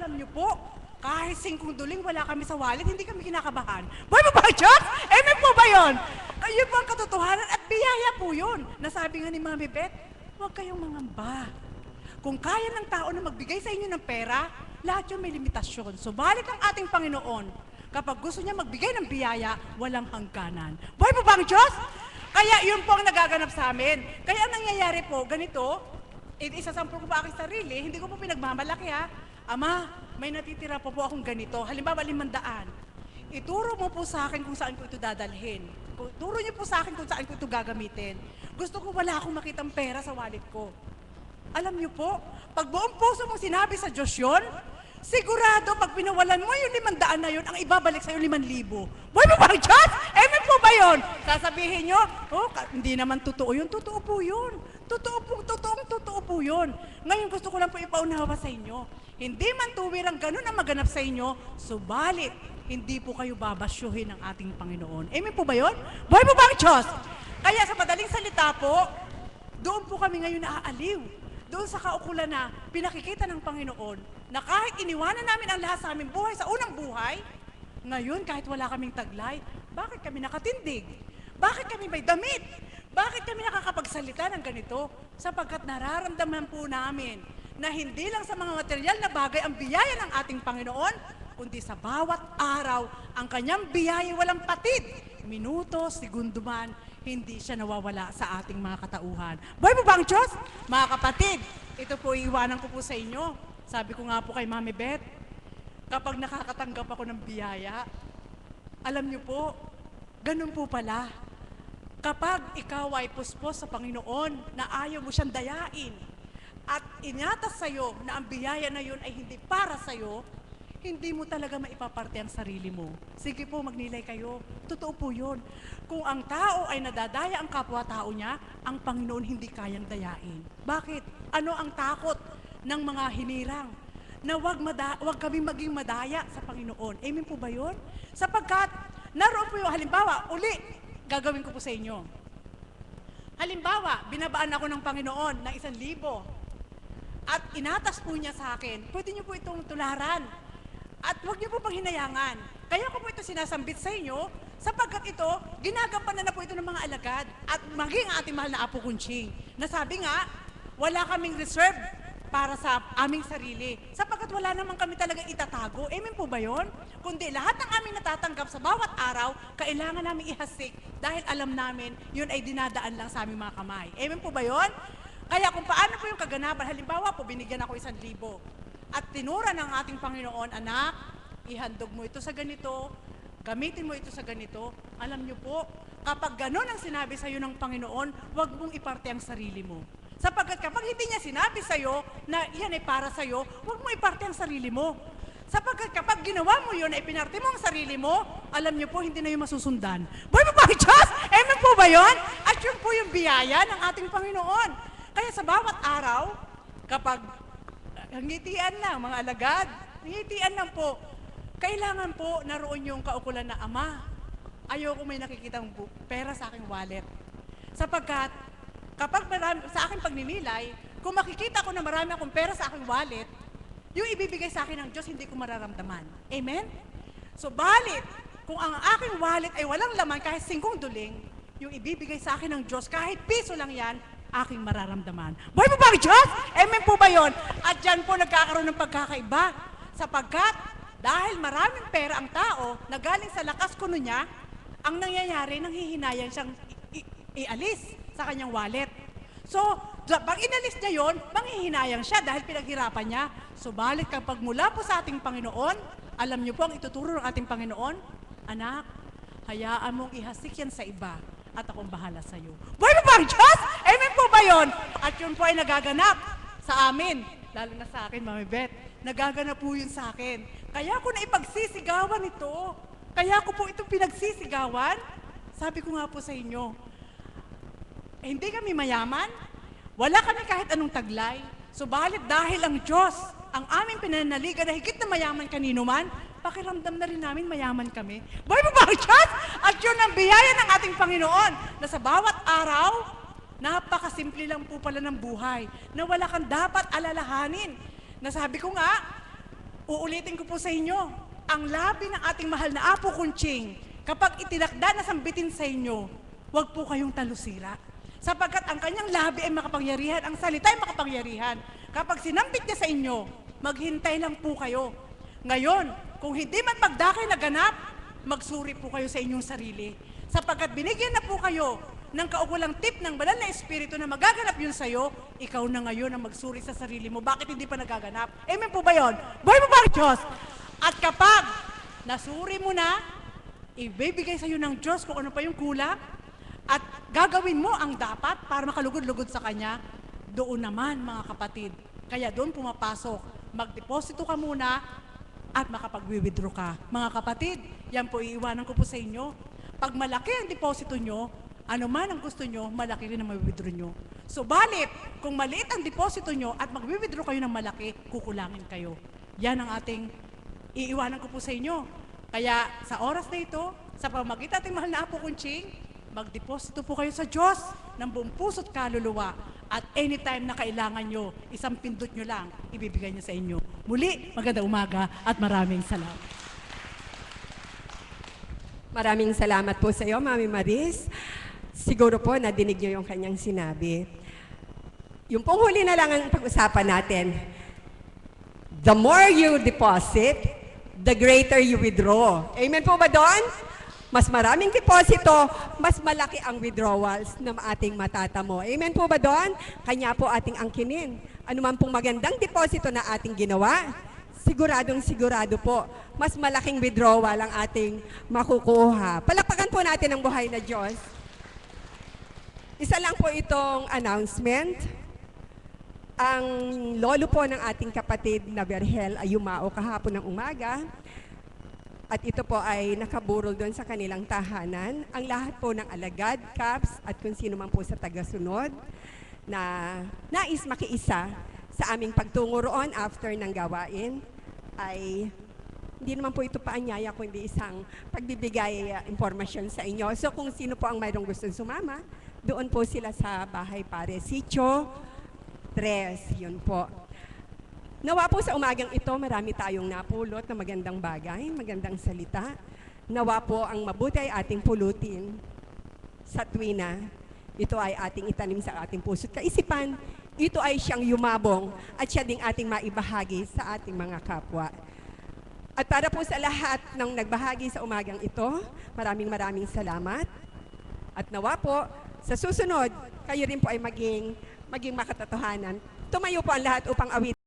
Alam niyo po, kahit singkong duling wala kami sa wallet, hindi kami kinakabahan. Boy mo ba, Diyos? Amen po ba yun? Ayun po ang katotohanan at biyaya po yun. Nasabi nga ni Mami Beth, huwag kayong mangamba. Kung kaya ng tao na magbigay sa inyo ng pera, lahat yun may limitasyon. Subalit ang ating Panginoon, kapag gusto niya magbigay ng biyaya, walang hangganan. Boy mo ba ang Diyos? Kaya yun po ang nagaganap sa amin. Kaya ang nangyayari po, ganito, eh, isasampul ko pa aking sarili, hindi ko po pinagmamalaki ha. Ama, may natitira po po akong ganito. Halimbawa, limandaan. Ituro mo po sa akin kung saan ko ito dadalhin. Turo niyo po sa akin kung saan ko ito gagamitin. Gusto ko wala akong makitang pera sa wallet ko. Alam niyo po, pag buong puso mong sinabi sa Diyos yun, sigurado pag pinawalan mo yung limandaan na yun, ang ibabalik sa'yo liman libo. Boy mo ba ang Diyos? Amen po ba yun? Sasabihin nyo, oh, hindi naman totoo yun. Totoo po yun. Totoo po, totoong totoo po yun. Ngayon gusto ko lang po ipaunawa sa inyo. Hindi man tuwir ang ganun ang maganap sa inyo, subalit, hindi po kayo babasyuhin ng ating Panginoon. Amen po ba yun? Boy mo ba ang Diyos? Kaya sa madaling salita po, doon po kami ngayon naaaliw. Doon sa kaukulan na pinakikita ng Panginoon na kahit iniwanan namin ang lahat sa aming buhay sa unang buhay, ngayon kahit wala kaming taglay, bakit kami nakatindig? Bakit kami may damit? Bakit kami nakakapagsalita ng ganito? Sapagkat nararamdaman po namin na hindi lang sa mga material na bagay ang biyaya ng ating Panginoon, kundi sa bawat araw ang kanyang biyaya walang patid. Minuto, segundo man, hindi siya nawawala sa ating mga katauhan. Boy mo ba ang Diyos? Mga kapatid, ito po iiwanan ko po sa inyo. Sabi ko nga po kay Mami Beth, kapag nakakatanggap ako ng biyaya, alam niyo po, ganun po pala. Kapag ikaw ay puspos sa Panginoon na ayaw mo siyang dayain at inatas sa'yo na ang biyaya na yun ay hindi para sa'yo, hindi mo talaga maipaparte ang sarili mo. Sige po, magnilay kayo. Totoo po yun. Kung ang tao ay nadadaya ang kapwa-tao niya, ang Panginoon hindi kayang dayain. Bakit? Ano ang takot ng mga hinirang? Na wag, mada- wag kami maging madaya sa Panginoon. Amen po ba yun? Sapagkat, naroon po yung halimbawa, uli, gagawin ko po sa inyo. Halimbawa, binabaan ako ng Panginoon ng isang libo. At inatas po niya sa akin, pwede niyo po itong tularan. At huwag niyo po pang hinayangan. Kaya ko po ito sinasambit sa inyo, sapagkat ito, ginagampanan na po ito ng mga alagad. At maging ang ating mahal na Apo Kunching. Na sabi nga, wala kaming reserve para sa aming sarili. Sapagkat wala naman kami talaga itatago. Amen po ba yun? Kundi lahat ng aming natatanggap sa bawat araw, kailangan namin ihasik dahil alam namin yun ay dinadaan lang sa aming mga kamay. Amen po ba yun? Kaya kung paano po yung kaganapan, halimbawa po, binigyan ako isang libo. At tinura ng ating Panginoon, anak, ihandog mo ito sa ganito, gamitin mo ito sa ganito. Alam niyo po, kapag ganun ang sinabi sa iyo ng Panginoon, huwag mong iparte ang sarili mo. Sapagkat kapag hindi niya sinabi sa iyo na yan ay para sa iyo, huwag mo iparte ang sarili mo. Sapagkat kapag ginawa mo yun, ay pinarte mo ang sarili mo, alam niyo po, hindi na yung masusundan. Boy Diyos? Amen po ba yun? At yun po yung biyaya ng ating Panginoon. Kaya sa bawat araw, kapag ngitian lang, mga alagad, ngitian lang po, kailangan po naroon yung kaukulan na, Ama, ayoko may nakikitang pera sa aking wallet. Sapagkat, kapag marami, sa aking pagninilay, kung makikita ko na marami akong pera sa aking wallet, yung ibibigay sa akin ng Diyos, hindi ko mararamdaman. Amen? So, balit, kung ang aking wallet ay walang laman, kahit singkong duling, yung ibibigay sa akin ng Diyos, kahit piso lang yan, aking mararamdaman. Boy mo ba ang Diyos? Amen po ba yon? At dyan po nagkakaroon ng pagkakaiba. Sapagkat, dahil maraming pera ang tao na galing sa lakas kuno niya, ang nangyayari, nanghihinayan siyang ialis sa kanyang wallet. So, pag inalis niya yon, manghihinayang siya dahil pinaghirapan niya. Subalit kapag mula po sa ating Panginoon, alam niyo po ang ituturo ng ating Panginoon, anak, hayaan mong ihasik yan sa iba at akong bahala sa iyo. Boy mo ba ang Diyos? Amen po ba yon? At yun po ay nagaganap sa amin, lalo na sa akin, Mami Beth. Nagaganap po yun sa akin. Kaya ko na ipagsisigawan ito. Kaya ko po itong pinagsisigawan. Sabi ko nga po sa inyo, eh, hindi kami mayaman. Wala kami kahit anong taglay. Subalit dahil ang Diyos, ang aming pinanaligan na higit na mayaman kanino man, pakiramdam na rin namin mayaman kami. Boy Diyos? At yun ang biyaya ng ating Panginoon na sa bawat araw, napakasimple lang po pala ng buhay na wala kang dapat alalahanin. Nasabi ko nga, uulitin ko po sa inyo, ang labi ng ating mahal na Apo Kunching, kapag itinakda na sambitin sa inyo, huwag po kayong talusira. Sapagkat ang kanyang labi ay makapangyarihan, ang salita ay makapangyarihan. Kapag sinambit niya sa inyo, maghintay lang po kayo. Ngayon, kung hindi man magdakay na ganap, magsuri po kayo sa inyong sarili. Sapagkat binigyan na po kayo ng kaukulang tip ng banal na espiritu na magaganap yun sa'yo, ikaw na ngayon ang magsuri sa sarili mo. Bakit hindi pa nagaganap? Amen po ba yun? Boy mo ba Diyos? At kapag nasuri mo na, ibibigay sa'yo ng Diyos kung ano pa yung kulang, at gagawin mo ang dapat para makalugod-lugod sa Kanya, doon naman mga kapatid. Kaya doon pumapasok, magdeposito ka muna at makapag-withdraw ka. Mga kapatid, yan po iiwanan ko po sa inyo. Pag malaki ang deposito nyo, ano man ang gusto nyo, malaki rin ang may-withdraw nyo. So, balit, kung maliit ang deposito nyo at mag-withdraw kayo ng malaki, kukulangin kayo. Yan ang ating iiwanan ko po sa inyo. Kaya sa oras na ito, sa pamagitan ating mahal na Apo Kunching, magdeposito po kayo sa Diyos ng buong puso't kaluluwa. At anytime na kailangan nyo, isang pindot nyo lang, ibibigay niya sa inyo. Muli, magandang umaga at maraming salamat. Maraming salamat po sa iyo, Mami Maris. Siguro po nadinig niyo yung kanyang sinabi. Yung pong huli na lang ang pag-usapan natin. The more you deposit, the greater you withdraw. Amen po ba doon? Mas maraming deposito, mas malaki ang withdrawals na ating matatamo. Amen po ba doon? Kanya po ating angkinin. Ano man pong magandang deposito na ating ginawa, siguradong sigurado po, mas malaking withdrawal ang ating makukuha. Palakpakan po natin ang buhay na Diyos. Isa lang po itong announcement. Ang lolo po ng ating kapatid na Berhel ay yumao kahapon ng umaga. At ito po ay nakaburol doon sa kanilang tahanan. Ang lahat po ng alagad, caps, at kung sino man po sa tagasunod na nais makiisa sa aming pagtungo roon after ng gawain ay hindi naman po ito paanyaya kundi isang pagbibigay uh, impormasyon sa inyo. So kung sino po ang mayroong gustong sumama, doon po sila sa bahay pare Sitio 3, yun po. Nawa po sa umagang ito, marami tayong napulot na magandang bagay, magandang salita. Nawa po ang mabuti ay ating pulutin sa tuwina. Ito ay ating itanim sa ating puso't kaisipan. Ito ay siyang yumabong at siya ding ating maibahagi sa ating mga kapwa. At para po sa lahat ng nagbahagi sa umagang ito, maraming maraming salamat. At nawa po, sa susunod, kayo rin po ay maging, maging makatotohanan. Tumayo po ang lahat upang awit